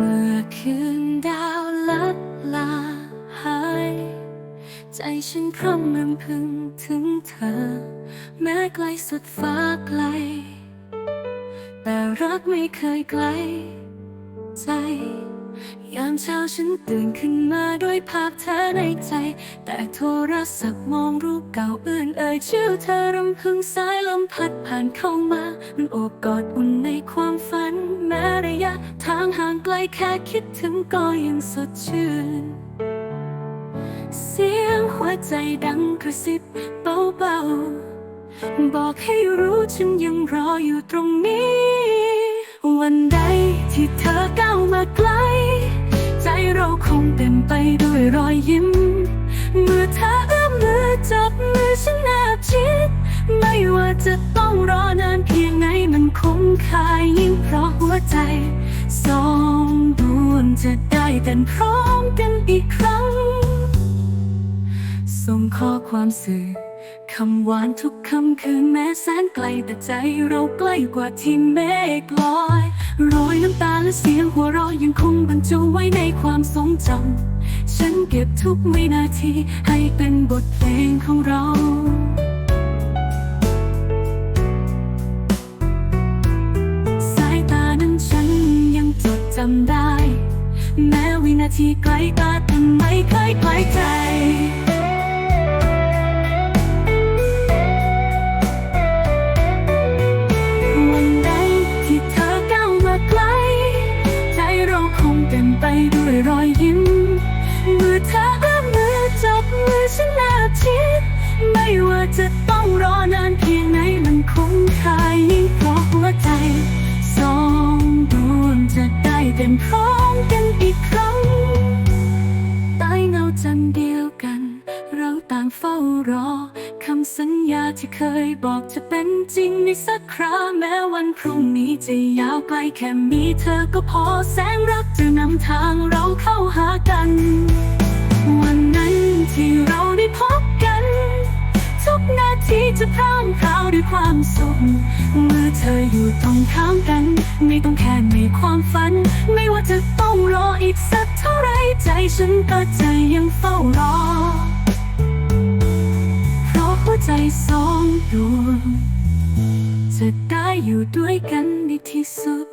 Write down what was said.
เมื่อคืนดาวลับลาหาย ใจฉันพร่ำรำพึงถึงเธอ แม้ไกลสุดฟ้าไกล แต่รักไม่เคยไกล ใจ ยามเช้าฉันตื่นขึ้นมาด้วยภาพเธอในใจ แต่โทรศัพท์มองรูปเก่าเอื่นเอ่ยชื่อเธอรำพึงสายลมพัดผ่านเข้ามา มันโอบกอดอุ่นในความฝัน แม้ระยะทางห่างไกลแค่คิดถึงก็ยังสดชื่น เสียงหัวใจดังกระซิบเบาๆ บอกให้รู้ฉันยังรออยู่ตรงนี้ วันใดที่เธอก้าวมาไกลใจ เราคงเต็มไปด้วยรอยยิ้ม เมื่อเธอเอื้อมมือจับมือฉันแนบชิด ไม่ว่าจะต้องรอนานเพียงไหนมันคุ้มค่ายิ่งเพราะหัวใจสองดวงจะได้เต้นพร้อมกันอีกครั้ง ส่งข้อความสื่อคำหวานทุกคำคืนแม้แสนไกลแต่ใจเราใกล้กว่าที่เมฆลอย รอยน้ำตาและเสียงหัวเราะยังคงบรรจุไว้ในความทรงจำ ฉันเก็บทุกวินาทีให้เป็นบทเพลงของเราสายตานั้นฉันยังจดจำได้ แม้วินาทีไกลตาแต่ไม่เคยไกลใจ ด้วยรอยยิ้มเมื่อเธอเอื้อมมือจับมือฉันแนบชิดไม่ว่าจะต้องรอนานเพียงไหนมันคุ้มค่ายิ่งเพราะหัวใจสองดวงจะได้เต็มพร้อมกันอีกครั้งใต้เงาจันเดียวกัน เราต่างเฝ้ารอ คำสัญญาที่เคยบอกจะเป็นจริงในสักคราแม้วันพรุ่งนี้จะยาวไกลแค่มีเธอก็พอแสงรักจะนำทางเราเข้าหากัน วันนั้นที่เราได้พบกัน ทุกนาทีจะพร่างพราวด้วยความสุขเมื่อเธออยู่ตรงข้ามกัน ไม่ต้องแค่มีความฝัน ไม่ว่าจะต้องรออีกสักเท่าไรใจฉันก็จะยังเฝ้ารอ ใจสองดวง จะได้อยู่ด้วยกันในที่สุด